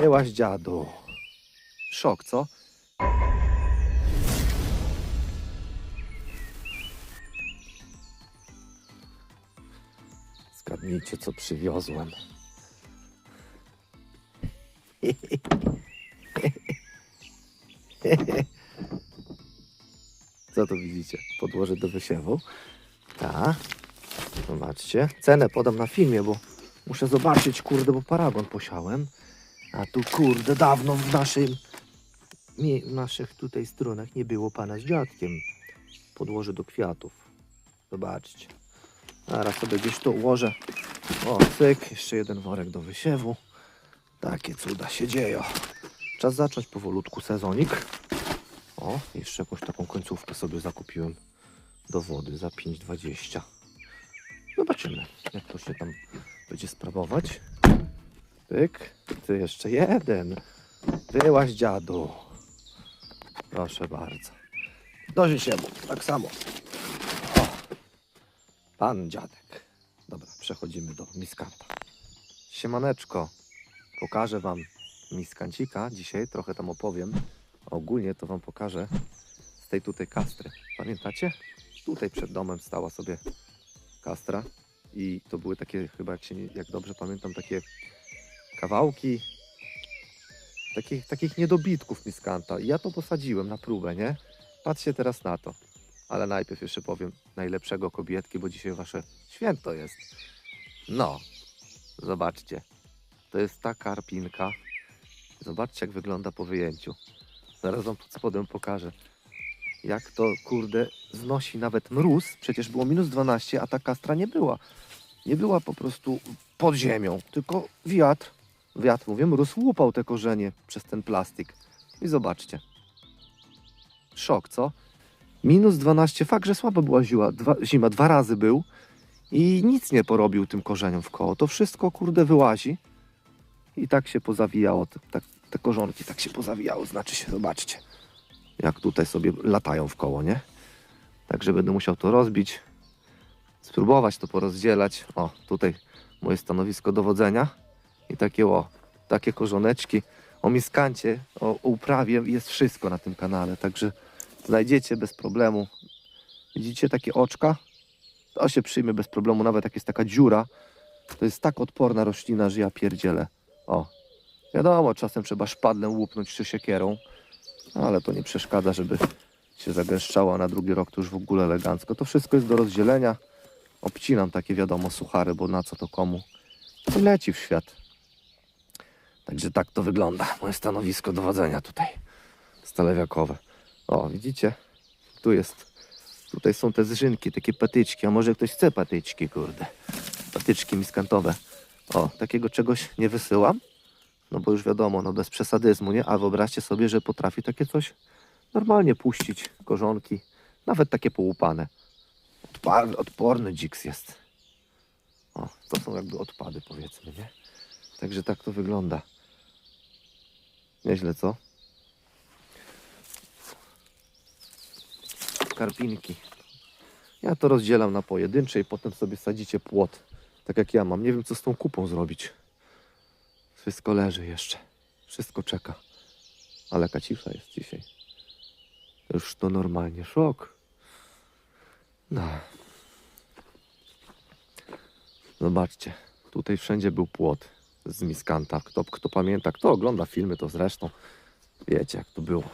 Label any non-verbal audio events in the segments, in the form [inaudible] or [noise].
Byłaś dziadu. Szok, co? Zgadnijcie, co przywiozłem. Co tu widzicie? Podłoże do wysiewu. Tak. Zobaczcie. Cenę podam na filmie, bo muszę zobaczyć, kurde, bo paragon posiałem. A tu, kurde, dawno w naszym, mi- w naszych tutaj stronach nie było pana z dziadkiem. Podłoże do kwiatów. Zobaczcie. Zaraz sobie gdzieś to ułożę. O, cyk, jeszcze jeden worek do wysiewu. Takie cuda się dzieją. Czas zacząć powolutku sezonik. O, jeszcze jakąś taką końcówkę sobie zakupiłem do wody za 5,20. Zobaczymy, jak to się tam będzie sprawować. Ty jeszcze jeden. Byłaś dziadu. Proszę bardzo. Do się tak samo. O, pan dziadek. Dobra, przechodzimy do miskanta. Siemaneczko, pokażę wam miskancika. Dzisiaj trochę tam opowiem. Ogólnie to wam pokażę z tej tutaj kastry. Pamiętacie? Tutaj przed domem stała sobie kastra i to były takie chyba, jak, się jak dobrze pamiętam, takie kawałki takich, takich niedobitków miskanta. I ja to posadziłem na próbę, nie? Patrzcie teraz na to. Ale najpierw jeszcze powiem najlepszego kobietki, bo dzisiaj wasze święto jest. No, zobaczcie. To jest ta karpinka. Zobaczcie, jak wygląda po wyjęciu. Zaraz wam pod spodem pokażę. Jak to, kurde, znosi nawet mróz. Przecież było minus 12, a ta kastra nie była. Nie była po prostu pod ziemią, tylko wiatr, wiatr mówię, mróz łupał te korzenie przez ten plastik. I zobaczcie. Szok, co? Minus 12, fakt, że słaba była zima, dwa, zima, dwa razy był i nic nie porobił tym korzeniom w koło. To wszystko, kurde, wyłazi i tak się pozawijało, te, tak, korzonki tak się pozawijały, znaczy się, zobaczcie, jak tutaj sobie latają w koło, nie? Także będę musiał to rozbić, spróbować to porozdzielać. O, tutaj moje stanowisko dowodzenia i takie o, takie korzoneczki. O miskancie, o, o uprawie jest wszystko na tym kanale, także znajdziecie bez problemu. Widzicie takie oczka? To się przyjmie bez problemu, nawet jak jest taka dziura, to jest tak odporna roślina, że ja pierdzielę. O, wiadomo, czasem trzeba szpadlem łupnąć czy siekierą, ale to nie przeszkadza, żeby się zagęszczało, a na drugi rok to już w ogóle elegancko. To wszystko jest do rozdzielenia. Obcinam takie, wiadomo, suchary, bo na co to komu. To leci w świat. Także tak to wygląda. Moje stanowisko dowodzenia tutaj. Stalewiakowe. O, widzicie? Tu jest. Tutaj są te zrzynki, takie patyczki. A może ktoś chce patyczki, kurde. Patyczki miskantowe. O, takiego czegoś nie wysyłam. No bo już wiadomo, no bez przesadyzmu, nie? A wyobraźcie sobie, że potrafi takie coś normalnie puścić. Korzonki. Nawet takie połupane. Odporny dziks jest. O, to są jakby odpady, powiedzmy, nie? Także tak to wygląda. Nieźle, co? Karpinki. Ja to rozdzielam na pojedyncze i potem sobie sadzicie płot. Tak jak ja mam. Nie wiem, co z tą kupą zrobić. Wszystko leży jeszcze. Wszystko czeka. Ale kacisza jest dzisiaj. Już to normalnie szok. No. Zobaczcie, tutaj wszędzie był płot z miskanta. Kto, kto pamięta, kto ogląda filmy, to zresztą wiecie, jak to było.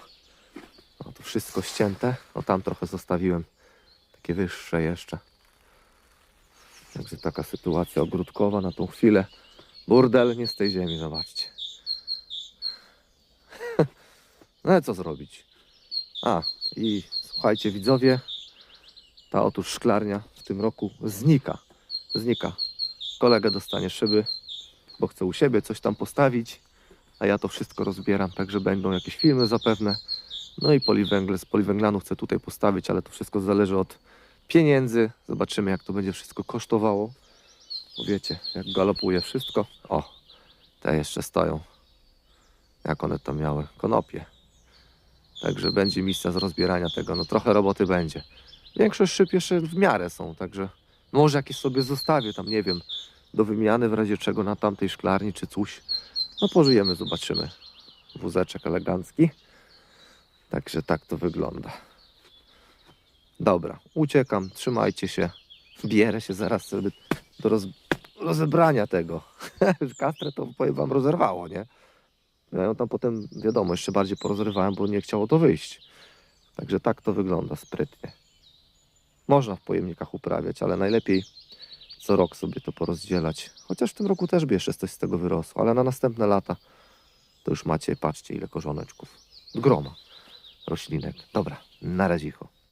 No to wszystko ścięte. O tam trochę zostawiłem. Takie wyższe jeszcze. Także taka sytuacja ogródkowa na tą chwilę. Burdel nie z tej ziemi, zobaczcie. [laughs] no ale co zrobić? A, i słuchajcie widzowie, ta otóż szklarnia w tym roku znika. Znika. Kolega dostanie szyby, bo chce u siebie coś tam postawić, a ja to wszystko rozbieram, także będą jakieś filmy zapewne. No i poliwęgle, z poliwęglanu chcę tutaj postawić, ale to wszystko zależy od pieniędzy. Zobaczymy jak to będzie wszystko kosztowało. Bo wiecie, jak galopuje wszystko. O, te jeszcze stoją. Jak one tam miały? Konopie. Także będzie miejsca z rozbierania tego. No trochę roboty będzie. Większość szyb jeszcze w miarę są, także może jakieś sobie zostawię tam, nie wiem, do wymiany w razie czego na tamtej szklarni czy coś. No pożyjemy, zobaczymy. Wózeczek elegancki. Także tak to wygląda. Dobra, uciekam, trzymajcie się. Bierę się zaraz sobie do roz, rozebrania tego. [laughs] Kastrę to powiem wam rozerwało, nie? Ja ją tam potem, wiadomo, jeszcze bardziej porozrywałem, bo nie chciało to wyjść. Także tak to wygląda sprytnie. Można w pojemnikach uprawiać, ale najlepiej co rok sobie to porozdzielać. Chociaż w tym roku też by jeszcze coś z tego wyrosło, ale na następne lata to już macie, patrzcie ile korzoneczków. Groma roślinek. Dobra, na razie.